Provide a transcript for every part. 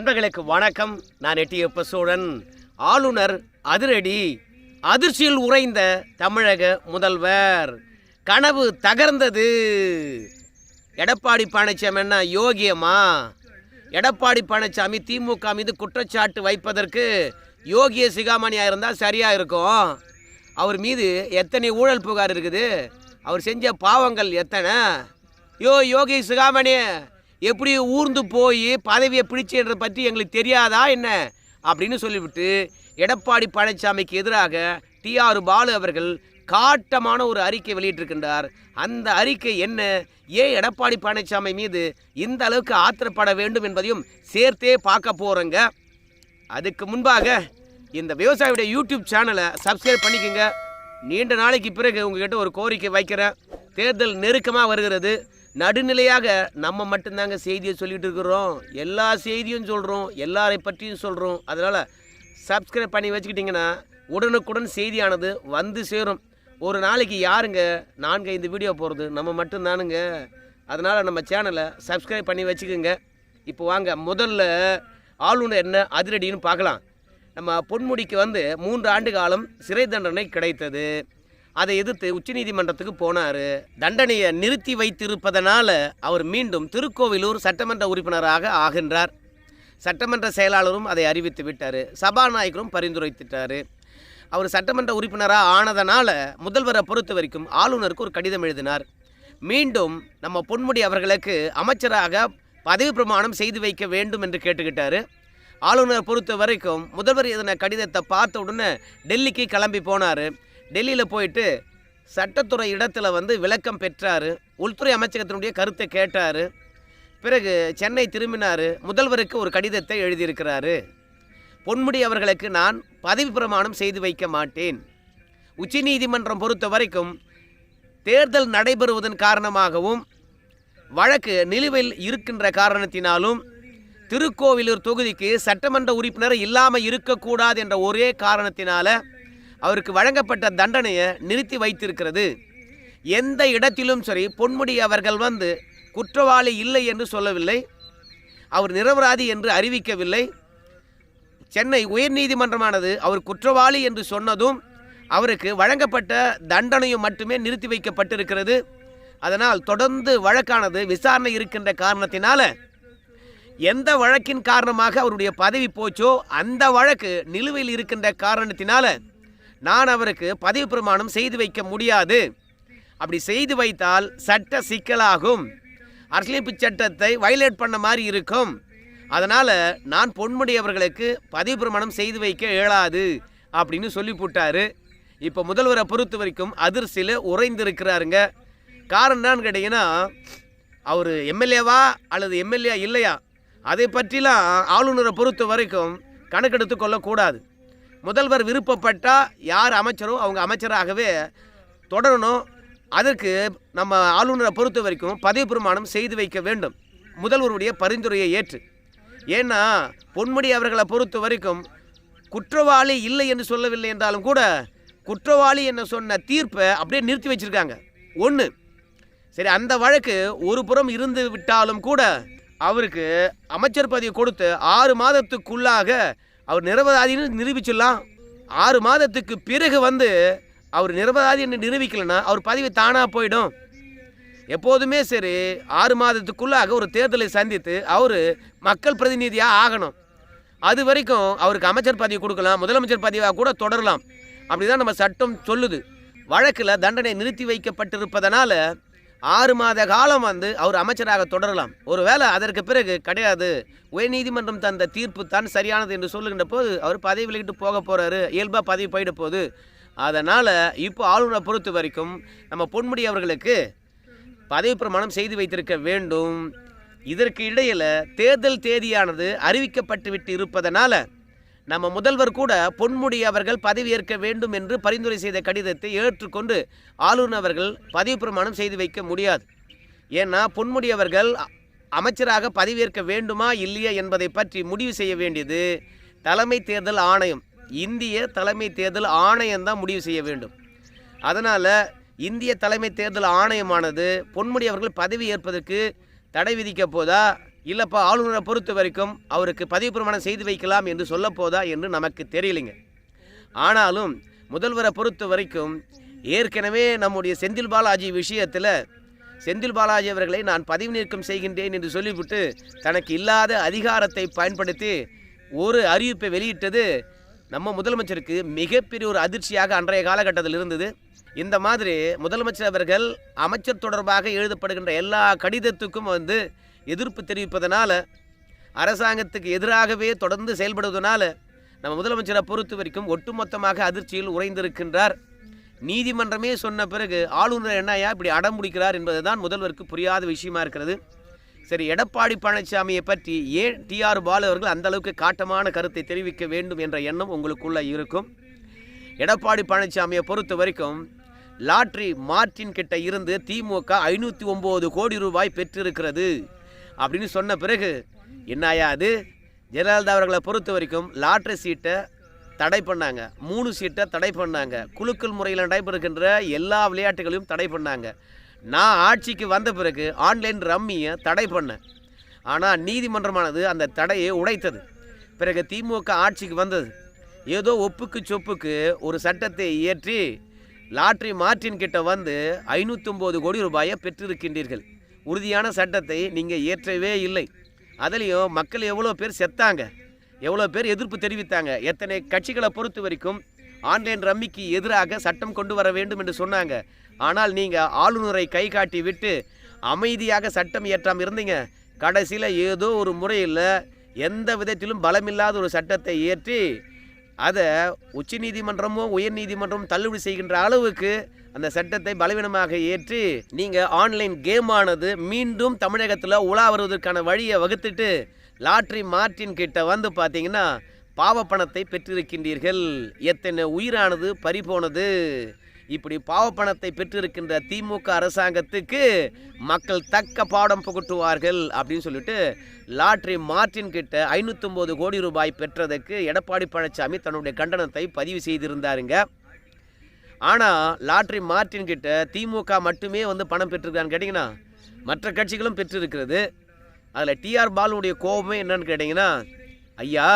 நண்பர்களுக்கு வணக்கம். நான் எட்டியப்ப சோழன் ஆளுநர் அதிரடி. அதிர்ச்சியில் உறைந்த தமிழக முதல்வர். கனவு தகர்ந்தது. எடப்பாடி பழனிசாமி என்ன யோகியமா எடப்பாடி பழனிசாமி திமுக மீது குற்றச்சாட்டு வைப்பதற்கு யோகிய சிகாமணியாக இருந்தால் சரியாக இருக்கும். அவர் மீது எத்தனை ஊழல் புகார் இருக்குது? அவர் செஞ்ச பாவங்கள் எத்தனை? யோ யோகி சிகாமணி எப்படி ஊர்ந்து போய் பதவியை பிடிச்சதை பற்றி எங்களுக்கு தெரியாதா என்ன? அப்படின்னு சொல்லிவிட்டு எடப்பாடி பழனிசாமிக்கு எதிராக டிஆர் பாலு அவர்கள் காட்டமான ஒரு அறிக்கை வெளியிட்டிருக்கின்றார். அந்த அறிக்கை என்ன? ஏன் எடப்பாடி பழனிசாமி மீது இந்த அளவுக்கு ஆத்திரப்பட வேண்டும் என்பதையும் சேர்த்தே பார்க்க போகிறோங்க அதுக்கு முன்பாக இந்த விவசாயியுடைய யூடியூப் சேனலை சப்ஸ்கிரைப் பண்ணிக்கோங்க. நீண்ட நாளைக்கு பிறகு உங்ககிட்ட ஒரு கோரிக்கை வைக்கிறேன். தேர்தல் நெருக்கமாக வருகிறது. நடுநிலையாக நம்ம மட்டும்தாங்க செய்தியை சொல்லிகிட்டு இருக்கிறோம். எல்லா செய்தியும் சொல்கிறோம் எல்லாரை பற்றியும் சொல்கிறோம் அதனால் சப்ஸ்கிரைப் பண்ணி வச்சுக்கிட்டிங்கன்னா உடனுக்குடன் செய்தியானது வந்து சேரும். ஒரு நாளைக்கு யாருங்க நான்கு ஐந்து வீடியோ போகிறது நம்ம மட்டும்தானுங்க. அதனால் நம்ம சேனலை சப்ஸ்கிரைப் பண்ணி வச்சுக்கோங்க. இப்போ வாங்க முதல்ல ஆளுநர் என்ன அதிரடின்னு பார்க்கலாம். நம்ம பொன்முடிக்கு வந்து மூன்று ஆண்டு காலம் சிறை தண்டனை கிடைத்தது. அதை எதிர்த்து உச்சநீதிமன்றத்துக்கு போனார். தண்டனையை நிறுத்தி வைத்திருப்பதனால அவர் மீண்டும் திருக்கோவிலூர் சட்டமன்ற உறுப்பினராக ஆகின்றார். சட்டமன்ற செயலாளரும் அதை அறிவித்து விட்டார். சபாநாயகரும் பரிந்துரைத்துட்டார். அவர் சட்டமன்ற உறுப்பினராக ஆனதனால முதல்வரை பொறுத்த வரைக்கும் ஆளுநருக்கு ஒரு கடிதம் எழுதினார். மீண்டும் நம்ம பொன்முடி அவர்களுக்கு அமைச்சராக பதவி பிரமாணம் செய்து வைக்க வேண்டும் என்று கேட்டுக்கிட்டாரு. ஆளுநர் பொறுத்த வரைக்கும் முதல்வர் எதன கடிதத்தை பார்த்த உடனே டெல்லிக்கு கிளம்பி போனார். டெல்லியில் போயிட்டு சட்டத்துறை இடத்துல வந்து விளக்கம் பெற்றார். உள்துறை அமைச்சகத்தினுடைய கருத்தை கேட்டார். பிறகு சென்னை திரும்பினார். முதல்வருக்கு ஒரு கடிதத்தை எழுதியிருக்கிறாரு. பொன்முடி அவர்களுக்கு நான் பதவி பிரமாணம் செய்து வைக்க மாட்டேன். உச்சநீதிமன்றம் பொறுத்த வரைக்கும் தேர்தல் நடைபெறுவதன் காரணமாகவும் வழக்கு நிலுவையில் இருக்கின்ற காரணத்தினாலும் திருக்கோவிலூர் தொகுதிக்கு சட்டமன்ற உறுப்பினர் இல்லாமல் இருக்கக்கூடாது என்ற ஒரே காரணத்தினால அவருக்கு வழங்கப்பட்ட தண்டனையை நிறுத்தி வைத்திருக்கிறது. எந்த இடத்திலும் சரி பொன்முடி அவர்கள் வந்து குற்றவாளி இல்லை என்று சொல்லவில்லை. அவர் நிரபராதி என்று அறிவிக்கவில்லை. சென்னை உயர்நீதிமன்றமானது அவர் குற்றவாளி என்று சொன்னதும் அவருக்கு வழங்கப்பட்ட தண்டனையும் மட்டுமே நிறுத்தி வைக்கப்பட்டிருக்கிறது. அதனால் தொடர்ந்து வழக்கானது விசாரணை இருக்கின்ற காரணத்தினால எந்த வழக்கின் காரணமாக அவருடைய பதவி போச்சோ அந்த வழக்கு நிலுவையில் இருக்கின்ற காரணத்தினால நான் அவருக்கு பதவி பிரமாணம் செய்து வைக்க முடியாது. அப்படி செய்து வைத்தால் சட்ட சிக்கலாகும். அரசியலமைப்பு சட்டத்தை வயலேட் பண்ண மாதிரி இருக்கும். அதனால் நான் பொன்முடி அவர்களுக்கு பதவி பிரமாணம் செய்து வைக்க இயலாது அப்படின்னு சொல்லி போட்டாரு. இப்போ முதல்வரை பொறுத்த வரைக்கும் அதிர்ச்சியில் உறைந்திருக்கிறாருங்க. காரணம் என்னன்னு கேட்டிங்கன்னா அவர் எம்எல்ஏவா அல்லது எம்எல்ஏ இல்லையா? அதை பற்றிலாம் ஆளுநரை பொறுத்த வரைக்கும் கணக்கெடுத்து கொள்ளக்கூடாது முதல்வர் விருப்பப்பட்டால் யார் அமைச்சரோ அவங்க அமைச்சராகவே தொடரணும். அதற்கு நம்ம ஆளுநரை பொறுத்த வரைக்கும் பதவி பிரமாணம் செய்து வைக்க வேண்டும். முதல்வருடைய பரிந்துரையை ஏற்று. ஏன்னா பொன்முடி அவர்களை பொறுத்த வரைக்கும் குற்றவாளி இல்லை என்று சொல்லவில்லை என்றாலும் கூட குற்றவாளி என்ன சொன்ன தீர்ப்பை அப்படியே நிறுத்தி வச்சிருக்காங்க. ஒன்று சரி அந்த வழக்கு ஒரு புறம் இருந்து விட்டாலும் கூட அவருக்கு அமைச்சர் பதவி கொடுத்து ஆறு மாதத்துக்குள்ளாக அவர் நிரபராதின்னு நிரூபிச்சிடலாம் ஆறு மாதத்துக்கு பிறகு வந்து அவர் நிரபராதி என்று நிரூபிக்கலைன்னா அவர் பதவி தானாக போயிடும். எப்போதுமே சரி ஆறு மாதத்துக்குள்ளாக ஒரு தேர்தலை சந்தித்து அவர் மக்கள் பிரதிநிதியாக ஆகணும். அது வரைக்கும் அவருக்கு அமைச்சர் பதவி கொடுக்கலாம் முதலமைச்சர் பதவியாக கூட தொடரலாம். அப்படிதான் நம்ம சட்டம் சொல்லுது. வழக்கில் தண்டனை நிறுத்தி வைக்கப்பட்டிருப்பதனால ஆறு மாத காலம் வந்து அவர் அமைச்சராக தொடரலாம். ஒருவேளை அதற்கு பிறகு கிடையாது. உயர்நீதிமன்றம் தந்த தீர்ப்பு தான் சரியானது என்று சொல்லுகின்ற போது அவர் பதவி விலகிட்டு போக போகிறாரு இயல்பாக பதவி போயிட போகுது. அதனால் இப்போ ஆளுநரை பொறுத்த வரைக்கும் நம்ம பொன்முடி அவர்களுக்கு பதவி பிரமாணம் செய்து வைத்திருக்க வேண்டும். இதற்கு இடையில் தேர்தல் தேதியானது அறிவிக்கப்பட்டு விட்டு இருப்பதனால் நம்ம முதல்வர் கூட பொன்முடி அவர்கள் பதவியேற்க வேண்டும் என்று பரிந்துரை செய்த கடிதத்தை ஏற்றுக்கொண்டு ஆளுநர் அவர்கள் பதவி பிரமாணம் செய்து வைக்க முடியாது. ஏன்னா பொன்முடி அவர்கள் அமைச்சராக பதவியேற்க வேண்டுமா இல்லையா என்பதை பற்றி முடிவு செய்ய வேண்டியது தலைமை தேர்தல் ஆணையம். இந்திய தலைமை தேர்தல் ஆணையம் தான் முடிவு செய்ய வேண்டும். அதனால் இந்திய தலைமை தேர்தல் ஆணையமானது பொன்முடி அவர்கள் பதவி ஏற்பதற்கு தடை விதிக்க போதா? இல்லைப்பா ஆளுநரை பொறுத்த வரைக்கும் அவருக்கு பதவி பிரமாணம் செய்து வைக்கலாம் என்று சொல்லப் போதா என்று நமக்கு தெரியலைங்க. ஆனாலும் முதல்வரை பொறுத்த வரைக்கும் ஏற்கனவே நம்முடைய செந்தில் பாலாஜி விஷயத்தில் செந்தில் பாலாஜி அவர்களை நான் பதவி நீக்கம் செய்கின்றேன் என்று சொல்லிவிட்டு தனக்கு இல்லாத அதிகாரத்தை பயன்படுத்தி ஒரு அறிவிப்பை வெளியிட்டது நம்ம முதலமைச்சருக்கு மிகப்பெரிய ஒரு அதிர்ச்சியாக அன்றைய காலகட்டத்தில் இருந்தது. இந்த மாதிரி முதலமைச்சர் அவர்கள் அமைச்சர் தொடர்பாக எழுதப்படுகின்ற எல்லா கடிதத்துக்கும் வந்து எதிர்ப்பு தெரிவிப்பதனால் அரசாங்கத்துக்கு எதிராகவே தொடர்ந்து செயல்படுவதனால நம்ம முதலமைச்சரை பொறுத்த வரைக்கும் ஒட்டுமொத்தமாக அதிர்ச்சியில் உறைந்திருக்கின்றார். நீதிமன்றமே சொன்ன பிறகு ஆளுநர் என்னையா இப்படி அடம் முடிக்கிறார் என்பதுதான் முதல்வருக்கு புரியாத விஷயமா இருக்கிறது. சரி எடப்பாடி பழனிசாமியை பற்றி ஏன் டிஆர் பாலு அவர்கள் அந்த அளவுக்கு காட்டமான கருத்தை தெரிவிக்க வேண்டும் என்ற எண்ணம் உங்களுக்குள்ள இருக்கும்? எடப்பாடி பழனிசாமியை பொறுத்த வரைக்கும் லாட்ரி மார்டின் கிட்ட இருந்து திமுக ஐநூற்றி ஒம்பது கோடி ரூபாய் பெற்றிருக்கிறது அப்படின்னு சொன்ன பிறகு என்னாயா அது? ஜெயலலிதா அவர்களை பொறுத்த வரைக்கும் லாட்ரி சீட்டை தடை பண்ணாங்க. மூணு சீட்டை தடை பண்ணாங்க. குலுக்கல் முறையில் நடைபெறுகின்ற எல்லா விளையாட்டுகளையும் தடை பண்ணாங்க. நான் ஆட்சிக்கு வந்த பிறகு ஆன்லைன் ரம்மியை தடை பண்ணேன். ஆனால் நீதிமன்றமானது அந்த தடையை உடைத்தது. பிறகு திமுக ஆட்சிக்கு வந்தது. ஏதோ ஒப்புக்கு சொப்புக்கு ஒரு சட்டத்தை இயற்றி லாட்ரி மார்டின் கிட்ட வந்து ஐநூற்றொம்பது கோடி ரூபாயை பெற்றிருக்கின்றீர்கள். உறுதியான சட்டத்தை நீங்கள் இயற்றவே இல்லை. அதுலேயும் மக்கள் எவ்வளோ பேர் செத்தாங்க? எவ்வளோ பேர் எதிர்ப்பு தெரிவித்தாங்க? எத்தனை கட்சிகளை பொறுத்த வரைக்கும் ஆன்லைன் ரம்மிக்கு எதிராக சட்டம் கொண்டு வர வேண்டும் என்று சொன்னாங்க. ஆனால் நீங்கள் ஆளுநரை கை காட்டி விட்டு அமைதியாக சட்டம் இயற்றாமல் இருந்தீங்க. கடைசியில் ஏதோ ஒரு முறையில் எந்த விதத்திலும் பலமில்லாத ஒரு சட்டத்தை இயற்றி அதை உச்ச உச்சநீதிமன்றமும் உயர்நீதிமன்றமும் தள்ளுபடி செய்கின்ற அளவுக்கு அந்த சட்டத்தை பலவீனமாக ஏற்றி நீங்கள் ஆன்லைன் கேமானது மீண்டும் தமிழகத்தில் உலா வருவதற்கான வழியை வகுத்துட்டு லாட்ரி மார்டின் கிட்ட வந்து பார்த்தீங்கன்னா பாவ பணத்தை பெற்றிருக்கின்றீர்கள். எத்தனை உயிரானது பறிபோனது. இப்படி பாவ பணத்தை பெற்றிருக்கின்ற திமுக அரசாங்கத்துக்கு மக்கள் தக்க பாடம் புகட்டுவார்கள் அப்படின்னு சொல்லிட்டு லாட்ரி மார்டின் கிட்ட ஐநூற்றொம்பது கோடி ரூபாய் பெற்றதுக்கு எடப்பாடி பழனிசாமி தன்னுடைய கண்டனத்தை பதிவு செய்திருந்தாருங்க. ஆனால் லாட்ரி மார்டின் கிட்ட திமுக மட்டுமே வந்து பணம் பெற்றிருக்கான்னு கேட்டிங்கன்னா மற்ற கட்சிகளும் பெற்றிருக்கிறது. அதில் டிஆர் பாலுடைய கோபமே என்னன்னு கேட்டிங்கன்னா ஐயா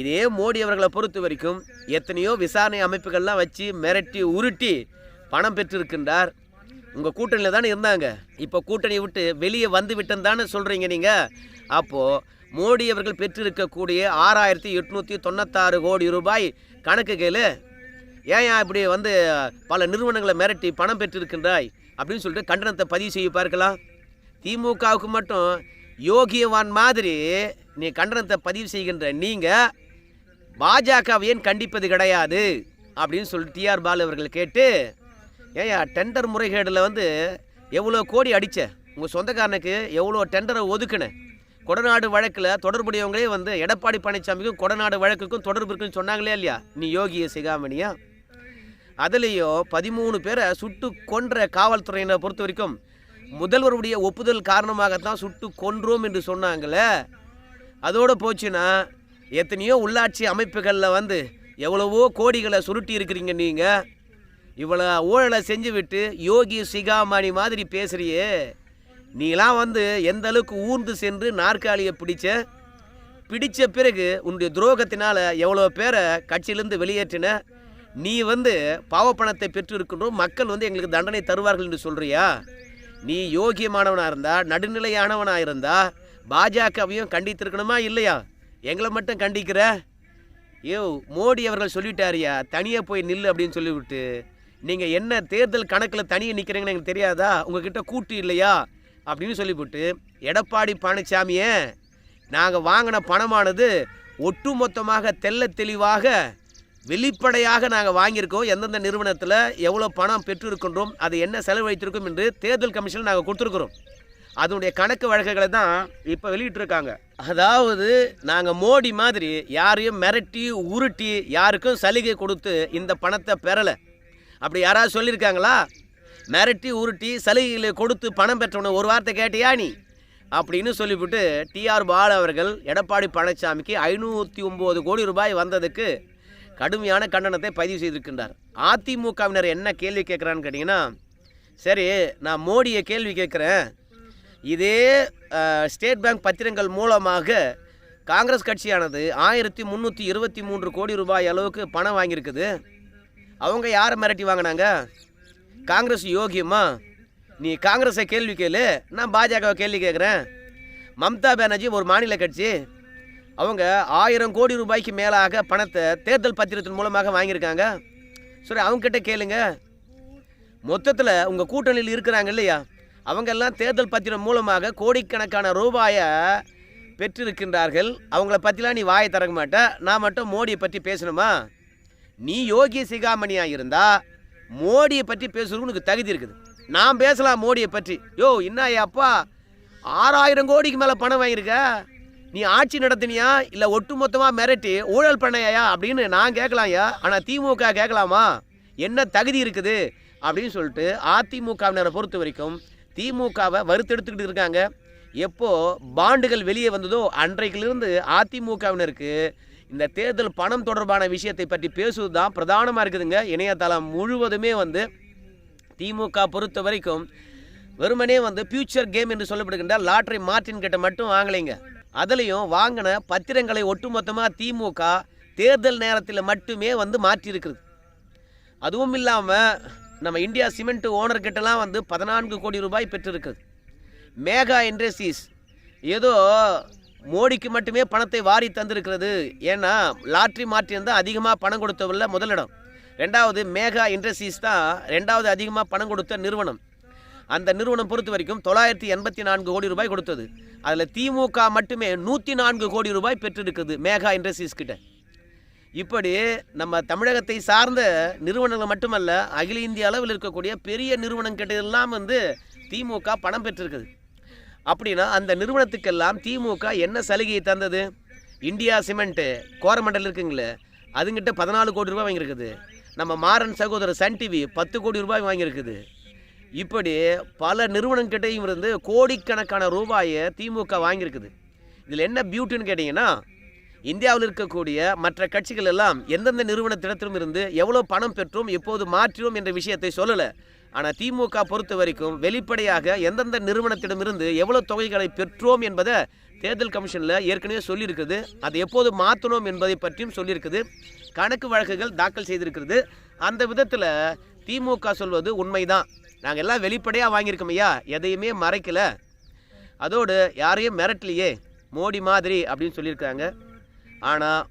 இதே மோடி அவர்களை பொறுத்த வரைக்கும் எத்தனையோ விசாரணை அமைப்புகள்லாம் வச்சு மிரட்டி உருட்டி பணம் பெற்றிருக்கின்றார். உங்கள் கூட்டணியில் தானே இருந்தாங்க. இப்போ கூட்டணியை விட்டு வெளியே வந்து விட்டேன்னு தானே சொல்கிறீங்க நீங்கள் அப்போது மோடி அவர்கள் பெற்றிருக்கக்கூடிய ஆறாயிரத்தி எட்நூற்றி தொண்ணூத்தாறு கோடி ரூபாய் கணக்கு கேளு. ஏன் இப்படி வந்து பல நிறுவனங்களை மிரட்டி பணம் பெற்றிருக்கின்றாய்? அப்படின்னு சொல்லிட்டு கண்டனத்தை பதிவு செய்ய பார்க்கலாம். திமுகவுக்கு மட்டும் யோகியவான் மாதிரி நீ கண்டனத்தை பதிவு செய்கின்ற நீங்கள் பாஜகவை ஏன் கண்டிப்பது கிடையாது? அப்படின்னு சொல்லி டிஆர் பாலு அவர்கள் கேட்டு ஏயா டெண்டர் முறைகேடில் வந்து எவ்வளோ கோடி அடித்த உங்கள் சொந்தக்காரனுக்கு எவ்வளோ டெண்டரை ஒதுக்குன? கொடநாடு வழக்கில் தொடர்புடையவங்களே வந்து எடப்பாடி பழனிசாமிக்கும் கொடநாடு வழக்குக்கும் தொடர்பு இருக்குன்னு சொன்னாங்களே இல்லையா? நீ யோகிய சிகாமணியா? அதுலேயும் பதிமூணு பேரை சுட்டு கொன்ற காவல்துறையினரை பொறுத்த வரைக்கும் முதல்வருடைய ஒப்புதல் காரணமாகத்தான் சுட்டு கொன்றோம் என்று சொன்னாங்களே. அதோடு போச்சுன்னா எத்தனையோ உள்ளாட்சி அமைப்புகளில் வந்து எவ்வளவோ கோடிகளை சுருட்டி இருக்கிறீங்க நீங்கள் இவ்வளோ ஊழலை செஞ்சு விட்டு யோகி சிகாமணி மாதிரி பேசுகிறியே நீலாம் வந்து எந்த அளவுக்கு ஊர்ந்து சென்று நாற்காலியை பிடிச்ச பிடித்த பிறகு உன்னுடைய துரோகத்தினால் எவ்வளோ பேரை கட்சியிலேருந்து வெளியேற்றின நீ வந்து பாவப்பணத்தை பெற்று இருக்கின்றோம் மக்கள் வந்து எங்களுக்கு தண்டனை தருவார்கள் என்று சொல்கிறியா நீ யோகியமானவனாக இருந்தா நடுநிலையானவனாக இருந்தா பாஜகவையும் கண்டித்திருக்கணுமா இல்லையா? எங்களை மட்டும் கண்டிக்கிற? ஐயோ மோடி அவர்கள் சொல்லிட்டாரியா தனியாக போய் நில்லு அப்படின்னு சொல்லிவிட்டு. நீங்கள் என்ன தேர்தல் கணக்கில் தனியாக நிற்கிறீங்கன்னு எனக்கு தெரியாதா? உங்ககிட்ட கூட்டு இல்லையா? அப்படின்னு சொல்லிவிட்டு எடப்பாடி பழனிசாமியே நாங்கள் வாங்கின பணமானது ஒட்டுமொத்தமாக தெள்ள தெளிவாக வெளிப்படையாக நாங்கள் வாங்கியிருக்கோம். எந்தெந்த நிறுவனத்தில் எவ்வளோ பணம் பெற்றிருக்கின்றோம் அது என்ன செலவழித்திருக்கோம் என்று தேர்தல் கமிஷன் நாங்கள் கொடுத்துருக்குறோம். அதனுடைய கணக்கு வழக்குகளை தான் இப்போ வெளியிட்டிருக்காங்க. அதாவது நாங்கள் மோடி மாதிரி யாரையும் மிரட்டி உருட்டி யாருக்கும் சலுகை கொடுத்து இந்த பணத்தை பெறலை. அப்படி யாராவது சொல்லியிருக்காங்களா? மிரட்டி உருட்டி சலுகைகளை கொடுத்து பணம் பெற்றவன ஒரு வார்த்தை கேட்டியா நீ? அப்படின்னு சொல்லிவிட்டு டிஆர் பாலு அவர்கள் எடப்பாடி பழனிசாமிக்கு ஐநூற்றி ஒம்பது கோடி ரூபாய் வந்ததுக்கு கடுமையான கண்டனத்தை பதிவு செய்திருக்கின்றார். அதிமுகவினர் என்ன கேள்வி கேட்குறான்னு கேட்டிங்கன்னா சரி நான் மோடியை கேள்வி கேட்குறேன். இதே ஸ்டேட் பேங்க் பத்திரங்கள் மூலமாக காங்கிரஸ் கட்சியானது ஆயிரத்தி முந்நூற்றி இருபத்தி மூன்று கோடி ரூபாய் அளவுக்கு பணம் வாங்கியிருக்குது. அவங்க யாரை மிரட்டி வாங்கினாங்க? காங்கிரஸ் யோகியம்மா நீ காங்கிரஸை கேள்வி கேளு நான் பாஜகவை கேள்வி கேட்குறேன். மம்தா பானர்ஜி ஒரு மாநில கட்சி. அவங்க ஆயிரம் கோடி ரூபாய்க்கு மேலாக பணத்தை தேர்தல் பத்திரத்தின் மூலமாக வாங்கியிருக்காங்க. சரி அவங்ககிட்ட கேளுங்க. மொத்தத்தில் உங்கள் கூட்டணியில் இருக்கிறாங்க இல்லையா? அவங்கெல்லாம் தேர்தல் பத்திரம் மூலமாக கோடிக்கணக்கான ரூபாயை பெற்றிருக்கின்றார்கள். அவங்கள பற்றிலாம் நீ வாயை திறக்க மாட்ட. நான் மட்டும் மோடியை பற்றி பேசணுமா? நீ யோகி சிகாமணியாக இருந்தால் மோடியை பற்றி பேசுறதுக்கு உனக்கு தகுதி இருக்குது. நான் பேசலாம் மோடியை பற்றி. யோ என்ன அப்பா? ஆறாயிரம் கோடிக்கு மேலே பணம் வாங்கியிருக்க? நீ ஆட்சி நடத்தினியா? இல்லை ஒட்டுமொத்தமாக மிரட்டி ஊழல் பண்ணையா அப்படின்னு நான் கேட்கலாம்யா ஆனால் திமுக கேட்கலாமா என்ன தகுதி இருக்குது? அப்படின்னு சொல்லிட்டு அதிமுகவினரை பொறுத்த வரைக்கும் திமுகவை வறுத்தெடுத்துக்கிட்டு இருக்காங்க. எப்போ பாண்டுகள் வெளியே வந்ததோ அன்றைக்கிலிருந்து அதிமுகவினருக்கு இந்த தேர்தல் பணம் தொடர்பான விஷயத்தை பற்றி பேசுவது தான் பிரதானமாக இருக்குதுங்க. இணையதளம் முழுவதுமே வந்து திமுக பொறுத்த வரைக்கும் வெறுமனே வந்து ஃபியூச்சர் கேம் என்று சொல்லப்படுகின்ற லாட்டரி மார்டின் கிட்ட மட்டும் வாங்கலைங்க. அதுலேயும் வாங்கின பத்திரங்களை ஒட்டுமொத்தமாக திமுக தேர்தல் நேரத்தில் மட்டுமே வந்து மாற்றியிருக்குது அதுவும் இல்லாமல் நம்ம இந்தியா சிமெண்ட் ஓனர்கிட்டலாம் வந்து பதினான்கு கோடி ரூபாய் பெற்றிருக்குது மேகா இண்டஸ்ட்ரீஸ் ஏதோ மோடிக்கு மட்டுமே பணத்தை வாரி தந்திருக்கிறது. ஏன்னா லாட்ரி மார்டின் தான் அதிகமாக பணம் கொடுத்தவரில் முதலிடம். ரெண்டாவது மேகா இண்டஸ்ட்ரீஸ் தான் ரெண்டாவது அதிகமாக பணம் கொடுத்த நிறுவனம். அந்த நிறுவனம் பொறுத்த வரைக்கும் தொள்ளாயிரத்தி எண்பத்தி நான்கு கோடி ரூபாய் கொடுத்தது. அதில் திமுக மட்டுமே நூற்றி நான்கு கோடி ரூபாய் பெற்றிருக்குது மேகா இண்டஸ்ட்ரீஸ் கிட்ட. இப்படி நம்ம தமிழகத்தை சார்ந்த நிறுவனங்கள் மட்டுமல்ல அகில இந்திய அளவில் இருக்கக்கூடிய பெரிய நிறுவனம் கிட்டதெல்லாம் வந்து திமுக பணம் பெற்றிருக்குது. அப்படின்னா அந்த நிறுவனத்துக்கெல்லாம் திமுக என்ன சலுகையை தந்தது? இந்தியா சிமெண்ட்டு கோரமண்டல் இருக்குங்களே அதுங்கிட்ட பதினாலு கோடி ரூபாய் வாங்கியிருக்குது. நம்ம மாறன் சகோதரர் சன் டிவி பத்து கோடி ரூபாய் வாங்கியிருக்குது. இப்படி பல நிறுவனங்கிட்டையும் இருந்து கோடிக்கணக்கான ரூபாயை திமுக வாங்கியிருக்குது. இதில் என்ன பியூட்டின்னு கேட்டிங்கன்னா இந்தியாவில் இருக்கக்கூடிய மற்ற கட்சிகள் எல்லாம் எந்தெந்த நிறுவனத்திடத்திலும் இருந்து எவ்வளோ பணம் பெற்றோம் எப்போது மாற்றினோம் என்ற விஷயத்தை சொல்லலை. ஆனால் திமுக பொறுத்த வரைக்கும் வெளிப்படையாக எந்தெந்த நிறுவனத்திடமிருந்து எவ்வளோ தொகைகளை பெற்றோம் என்பதை தேர்தல் கமிஷனில் ஏற்கனவே சொல்லியிருக்குது. அதை எப்போது மாற்றணும் என்பதை பற்றியும் சொல்லியிருக்குது. கணக்கு வழக்குகள் தாக்கல் செய்திருக்கிறது. அந்த விதத்தில் திமுக சொல்வது உண்மைதான். நாங்கள் எல்லாம் வெளிப்படையாக வாங்கியிருக்கோம் ஐயா. எதையுமே மறைக்கல. அதோடு யாரையும் மிரட்டலையே. மோடி மாதிரி அப்படின்னு சொல்லியிருக்காங்க. ஆனால்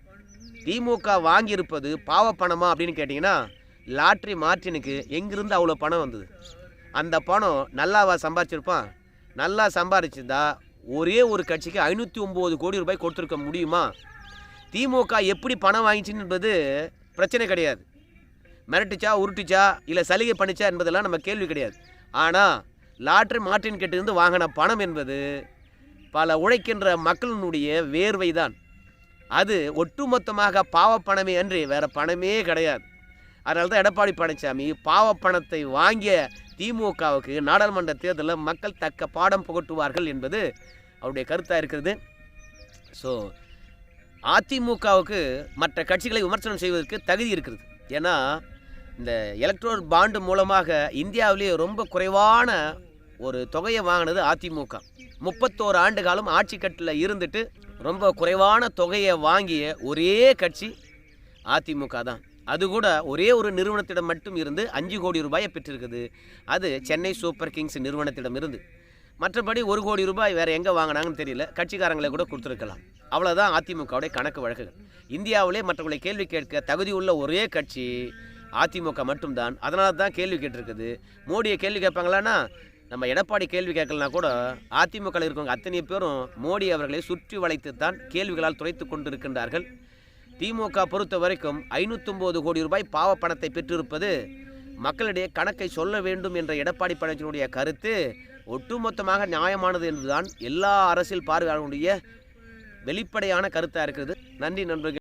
திமுக வாங்கியிருப்பது பாவப்பணமா அப்படின்னு கேட்டிங்கன்னா லாட்ரி மார்டினுக்கு எங்கிருந்து அவ்வளோ பணம் வந்தது? அந்த பணம் நல்லாவா சம்பாதிச்சிருப்பான் நல்லா சம்பாதிச்சிருந்தா ஒரே ஒரு கட்சிக்கு ஐநூற்றி ஒம்பது கோடி ரூபாய் கொடுத்துருக்க முடியுமா? திமுக எப்படி பணம் வாங்கிச்சுன்னு என்பது பிரச்சனை கிடையாது. மிரட்டுச்சா உருட்டுச்சா இல்லை சலுகை பண்ணிச்சா என்பதெல்லாம் நம்ம கேள்வி கிடையாது. ஆனால் லாட்ரி மார்டின் கிட்டேருந்து வாங்கின பணம் என்பது பல உழைக்கின்ற மக்களினுடைய வேர்வை தான் அது ஒட்டுமொத்தமாக பாவப்பணமே அன்றி வேற பணமே கிடையாது. அதனால தான் எடப்பாடி பழனிசாமி பாவப்பணத்தை வாங்கிய திமுகவுக்கு நாடாளுமன்ற தேர்தலில் மக்கள் தக்க பாடம் புகட்டுவார்கள் என்பது அவருடைய கருத்தாக இருக்கிறது. ஸோ அதிமுகவுக்கு மற்ற கட்சிகளை விமர்சனம் செய்வதற்கு தகுதி இருக்கிறது. ஏன்னா இந்த எலக்ட்ரோல் பாண்டு மூலமாக இந்தியாவிலேயே ரொம்ப குறைவான ஒரு தொகையை வாங்கினது அதிமுக. முப்பத்தோரு ஆண்டு காலம் ஆட்சி கட்டில் இருந்துட்டு ரொம்ப குறைவான தொகையை வாங்கிய ஒரே கட்சி அதிமுக தான். அது கூட ஒரே ஒரு நிறுவனத்திடம் மட்டும் இருந்து அஞ்சு கோடி ரூபாயை பெற்றிருக்குது. அது சென்னை சூப்பர் கிங்ஸ் நிறுவனத்திடம் இருந்து. மற்றபடி ஒரு கோடி ரூபாய் வேறு எங்கே வாங்கினாங்கன்னு தெரியல. கட்சிக்காரங்களை கூட கொடுத்துருக்கலாம். அவ்வளோதான் அதிமுகவுடைய கணக்கு வழக்குகள். இந்தியாவிலே மற்றவர்களை கேள்வி கேட்க தகுதி உள்ள ஒரே கட்சி அதிமுக மட்டும்தான். அதனால தான் கேள்வி கேட்டிருக்குது. மோடியை கேள்வி கேட்பாங்களான்னா நம்ம எடப்பாடி கேள்வி கேட்கலனா கூட அதிமுகவில் இருக்கவங்க அத்தனை பேரும் மோடி அவர்களை சுற்றி வளைத்து தான் கேள்விகளால் துளைத்து கொண்டிருக்கின்றார்கள். திமுக பொறுத்த வரைக்கும் ஐநூற்றொம்பது கோடி ரூபாய் பாவ பணத்தை பெற்றிருப்பது மக்களிடையே கணக்கை சொல்ல வேண்டும் என்ற எடப்பாடி பழனிசாமியுடைய கருத்து ஒட்டுமொத்தமாக நியாயமானது என்றுதான் எல்லா அரசியல் பார்வையாளர்களுடைய வெளிப்படையான கருத்தாக இருக்கிறது. நன்றி நண்பர்கள்.